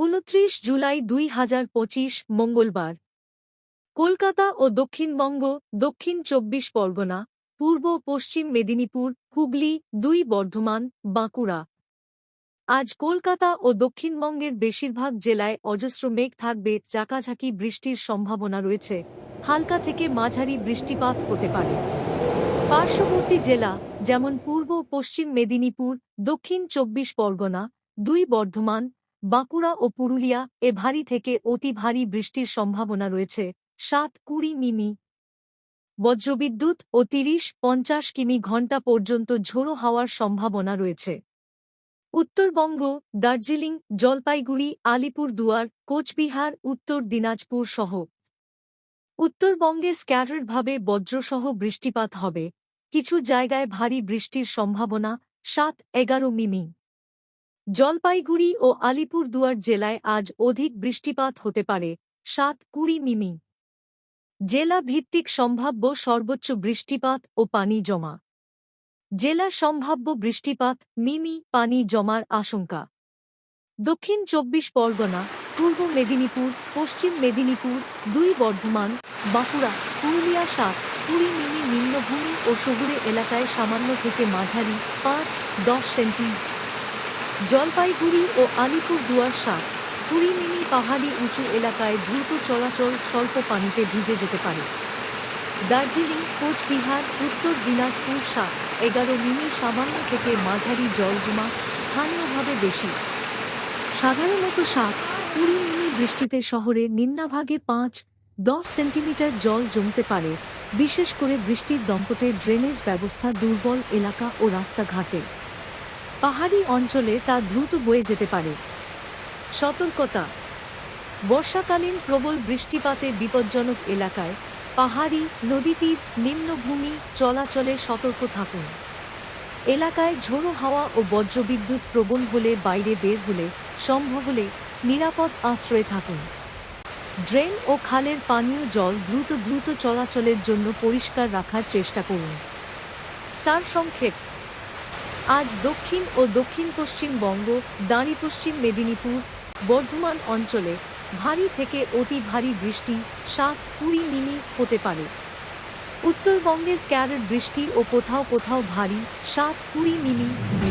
উনত্রিশ জুলাই দুই হাজার পঁচিশ মঙ্গলবার। কলকাতা ও দক্ষিণবঙ্গ, দক্ষিণ চব্বিশ পরগনা, পূর্ব পশ্চিম মেদিনীপুর, হুগলি, দুই বর্ধমান, বাঁকুড়া। আজ কলকাতা ও দক্ষিণবঙ্গের বেশিরভাগ জেলায় অজস্র মেঘ থাকবে চাকাঝাকি বৃষ্টির সম্ভাবনা রয়েছে। হালকা থেকে মাঝারি বৃষ্টিপাত হতে পারে। পার্শ্ববর্তী জেলা, যেমন পূর্ব পশ্চিম মেদিনীপুর, দক্ষিণ চব্বিশ পরগনা, দুই বর্ধমান বাঁকুড়া ও পুরুলিয়া এ ভারী থেকে অতি ভারী বৃষ্টির সম্ভাবনা রয়েছে। সাত কুড়ি মিমি। বজ্রবিদ্যুৎ ও তিরিশ পঞ্চাশ কিমি ঘণ্টা পর্যন্ত ঝোড়ো হওয়ার সম্ভাবনা রয়েছে। উত্তরবঙ্গ, দার্জিলিং, জলপাইগুড়ি আলিপুরদুয়ার কোচবিহার, উত্তর দিনাজপুর সহ। উত্তরবঙ্গে স্ক্যাটারভাবে বজ্রসহ বৃষ্টিপাত হবে। কিছু জায়গায় ভারী বৃষ্টির সম্ভাবনা, সাত এগারো মিমি। জলপাইগুড়ি ও আলিপুরদুয়ার জেলায় আজ অধিক বৃষ্টিপাত হতে পারে, সাত কুড়ি মিমি। জেলা ভিত্তিক সম্ভাব্য সর্বোচ্চ বৃষ্টিপাত ও পানি জমা। জেলা সম্ভাব্য বৃষ্টিপাত, মিমি পানি জমার আশঙ্কা। দক্ষিণ চব্বিশ পরগনা, পূর্ব মেদিনীপুর, পশ্চিম মেদিনীপুর, দুই বর্ধমান, বাঁকুড়া, পুরুলিয়া সাত কুড়ি মিমি নিম্নভূমি ও শহুরে এলাকায় সামান্য থেকে মাঝারি পাঁচ দশ সেন্টি জলপাইগুড়ি ও আলিপুর দুয়ার সাত কুড়ি মিমি পাহাড়ি উঁচু এলাকায় দ্রুত চলাচল, স্বল্প পানিতে ভিজে যেতে পারে। দার্জিলিং, কোচবিহার, উত্তর দিনাজপুর সাত এগারো মিমি সামান্য থেকে মাঝারি জল জমা স্থানীয়ভাবে বেশি। সাধারণত সাত কুড়ি মিমি বৃষ্টিতে শহরে নিম্নাভাগে পাঁচ, দশ সেন্টিমিটার জল জমতে পারে, বিশেষ করে বৃষ্টির দম্পটে ড্রেনেজ ব্যবস্থা দুর্বল এলাকা ও রাস্তাঘাটে। পাহাড়ি অঞ্চলে তা দ্রুত বয়ে যেতে পারে। সতর্কতা। বর্ষাকালীন প্রবল বৃষ্টিপাতে বিপজ্জনক এলাকায় পাহাড়ি নদীতীর নিম্নভূমি চলাচলে সতর্ক থাকুন। এলাকায় ঝোড়ো হাওয়া ও বজ্রবিদ্যুৎ প্রবণ হলে বাইরে বের হলে সম্ভব হলে নিরাপদ আশ্রয়ে থাকুন। ড্রেন ও খালের পানীয় জল দ্রুত দ্রুত চলাচলের জন্য পরিষ্কার রাখার চেষ্টা করুন। সার সংক্ষেপ আজ দক্ষিণ ও দক্ষিণ পশ্চিমবঙ্গ দাঁড়ি পশ্চিম মেদিনীপুর, বর্ধমান অঞ্চলে ভারী থেকে অতি ভারী বৃষ্টি সাত কুড়ি মিমি হতে পারে। উত্তরবঙ্গে স্ক্যারের বৃষ্টি ও কোথাও কোথাও ভারী সাত কুড়ি মিমি।